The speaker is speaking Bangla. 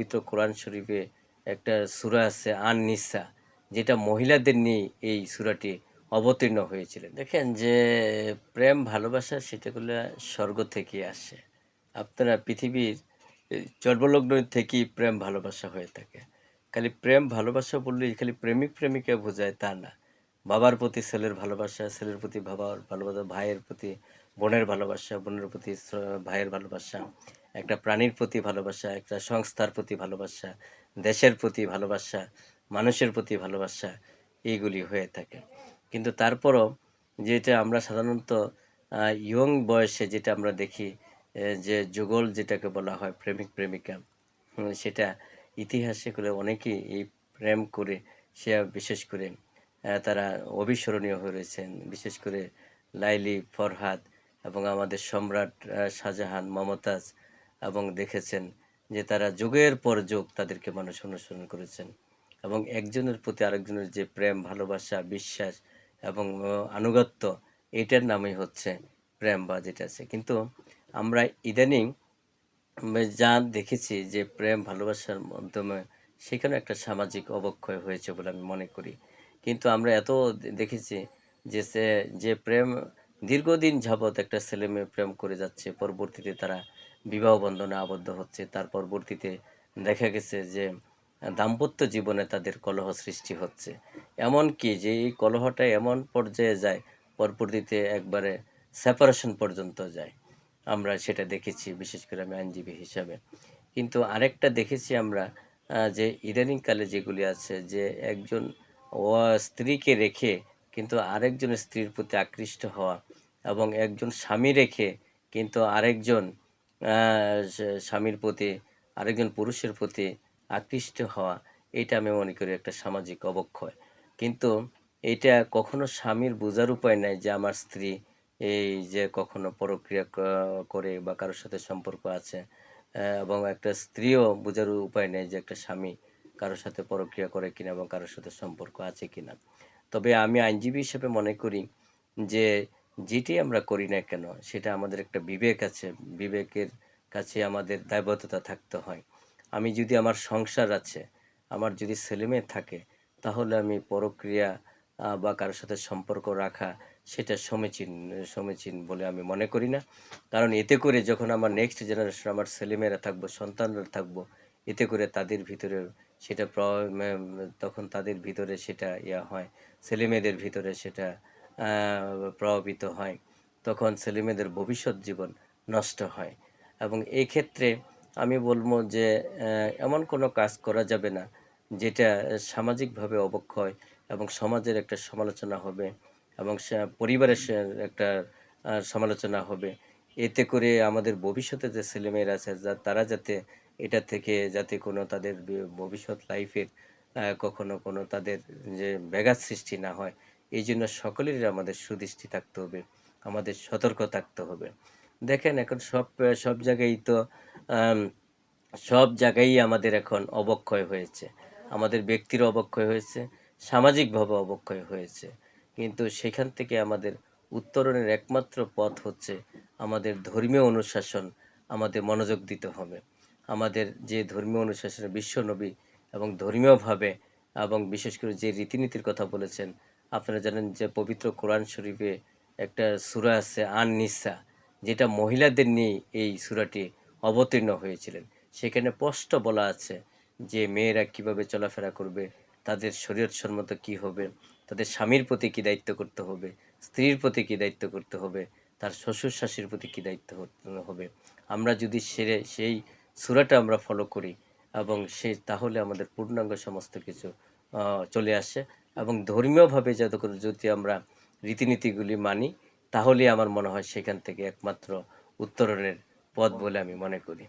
পবিত্র কোরআন শরীফে একটা সূরা আছে আন নিসা যেটা মহিলাদের নিয়ে এই সূরাটি অবতীর্ণ হয়েছিলেন। দেখেন যে প্রেম, ভালোবাসা, সেটাগুলো স্বর্গ থেকে আসে। আপনারা পৃথিবীর জন্মলগ্ন থেকেই প্রেম, ভালোবাসা হয়ে থাকে। খালি প্রেম, ভালোবাসা বললে খালি প্রেমিক, প্রেমিকা বোঝায় তা না। বাবার প্রতি ছেলের ভালোবাসা, ছেলের প্রতি বাবার ভালোবাসা, ভাইয়ের প্রতি বোনের ভালোবাসা, বোনের প্রতি ভাইয়ের ভালোবাসা একটা প্রাণীর প্রতি ভালোবাসা, একটা সংস্থার প্রতি ভালোবাসা, দেশের প্রতি ভালোবাসা, মানুষের প্রতি ভালোবাসা, এইগুলি হয়ে থাকে। কিন্তু তারপরও যেটা আমরা সাধারণত ইয়ং বয়সে যেটা আমরা দেখি যে যুগল যেটাকে বলা হয় প্রেমিক, প্রেমিকা সেটা ইতিহাসে করে অনেকেই এই প্রেম করে, সে বিশেষ করে তারা অবিস্মরণীয় হয়ে রয়েছেন। বিশেষ করে লাইলি ফরহাদ এবং আমাদের সম্রাট শাহজাহান, মমতাজ এবং দেখেছেন যে তারা যুগের পর যুগ তাদেরকে মানুষ অনুসরণ করেছেন এবং একজনের প্রতি আরেকজনের যে প্রেম, ভালোবাসা, বিশ্বাস এবং আনুগত্য, এটার নামই হচ্ছে প্রেম বা যেটা আছে। কিন্তু আমরা ইদানিং যা দেখেছি যে প্রেম, ভালোবাসার মাধ্যমে সেখানে একটা সামাজিক অবক্ষয় হয়েছে বলে আমি মনে করি। কিন্তু আমরা এত দেখেছি যে সে, যে প্রেম, দীর্ঘদিন যাবৎ একটা ছেলে মেয়ে প্রেম করে যাচ্ছে, পরবর্তীতে তারা বিবাহ বন্ধনে আবদ্ধ হচ্ছে। তার পরবর্তীতে দেখা গেছে যে, দাম্পত্য জীবনে তাদের কলহ সৃষ্টি হচ্ছে। এমন কি যে এই কলহটা এমন পর্যায়ে যায়, পরবর্তীতে একবারে সেপারেশন পর্যন্ত যায়। আমরা সেটা দেখেছি, বিশেষ করে আমি আইনজীবী হিসাবে। কিন্তু আরেকটা দেখেছি আমরা যে ইদানিংকালে যেগুলি আছে, যে একজন স্ত্রীকে রেখে কিন্তু আরেকজন স্ত্রীর প্রতি আকৃষ্ট হওয়া এবং একজন স্বামী রেখে কিন্তু আরেকজন স্বামীর প্রতি, আরেকজন পুরুষের প্রতি আকৃষ্ট হওয়া, এটা আমি মনে করি একটা সামাজিক অবক্ষয়। কিন্তু এটা কখনো স্বামীর বোঝার উপায় নাই যে আমার স্ত্রী এই যে কখনো পরক্রিয়া করে বা কারোর সাথে সম্পর্ক আছে এবং একটা স্ত্রীও বোঝার উপায় নেই যে একটা স্বামী কারোর সাথে পরক্রিয়া করে কিনা এবং কারোর সাথে সম্পর্ক আছে কিনা। তবে আমি আইনজীবী হিসেবে মনে করি যে যেটি আমরা করি না কেন, সেটা আমাদের একটা বিবেক আছে। বিবেকের কাছে আমাদের দায়বদ্ধতা থাকতে হয়। আমি যদি আমার সংসার আছে, আমার যদি ছেলেমেয়ে থাকে, তাহলে আমি পরক্রিয়া বা কারোর সাথে সম্পর্ক রাখা, সেটা সমীচীন সমীচীন বলে আমি মনে করি না। কারণ এতে করে যখন আমার নেক্সট জেনারেশন আমার ছেলেমেয়েরা থাকব, সন্তানরা থাকব, এতে করে তাদের ভিতরে সেটা তখন তাদের ভিতরে সেটা ইয়া হয়, ছেলেমেয়েদের ভিতরে সেটা প্রভাবিত হয়, তখন ছেলেমেয়েদের ভবিষ্যৎ জীবন নষ্ট হয়। এবং এই ক্ষেত্রে আমি বলব যে এমন কোনো কাজ করা যাবে না, যেটা সামাজিকভাবে অবক্ষয় এবং সমাজের একটা সমালোচনা হবে এবং পরিবারের একটা সমালোচনা হবে। এতে করে আমাদের ভবিষ্যতে যে ছেলেমেয়েরা আছে, যা- তারা যাতে এটা থেকে যাতে কোনো তাদের ভবিষ্যৎ লাইফের কখনো কোনো তাদের যে ব্যাঘাত সৃষ্টি না হয় এই জন্য সকলেরই আমাদের সুদৃষ্টি থাকতে হবে, আমাদের সতর্ক থাকতে হবে। দেখেন এখন সব সব জায়গায় তো সব জায়গায় আমাদের এখন অবক্ষয় হয়েছে। আমাদের ব্যক্তির অবক্ষয় হয়েছে, সামাজিকভাবে অবক্ষয় হয়েছে। কিন্তু সেখান থেকে আমাদের উত্তরণের একমাত্র পথ হচ্ছে আমাদের ধর্মীয় অনুশাসন, আমাদের মনোযোগ দিতে হবে। আমাদের যে ধর্মীয় অনুশাসনে, বিশ্বনবী এবং ধর্মীয়ভাবে এবং বিশেষ করে যে রীতিনীতির কথা বলেছেন আপনারা জানেন যে পবিত্র কোরআন শরীফে একটা সূরা আছে আন নিসা যেটা মহিলাদের নিয়ে এই সূরাটি অবতীর্ণ হয়েছিলেন। সেখানে স্পষ্ট বলা আছে যে মেয়েরা কীভাবে চলাফেরা করবে, তাদের শরীর সম্মত কি হবে, তাদের স্বামীর প্রতি কি দায়িত্ব করতে হবে, স্ত্রীর প্রতি কি দায়িত্ব করতে হবে, তার শ্বশুর শাশুর প্রতি কি দায়িত্ব হবে। আমরা যদি সেরে, সেই সূরাটা আমরা ফলো করি এবং সে, তাহলে আমাদের পূর্ণাঙ্গ সমস্ত কিছু চলে আসে। এবং ধর্মীয়ভাবে যত যদি আমরা রীতিনীতিগুলি মানি তাহলে আমার মনে হয় সেখান থেকে একমাত্র উত্তরণের পথ বলে আমি মনে করি।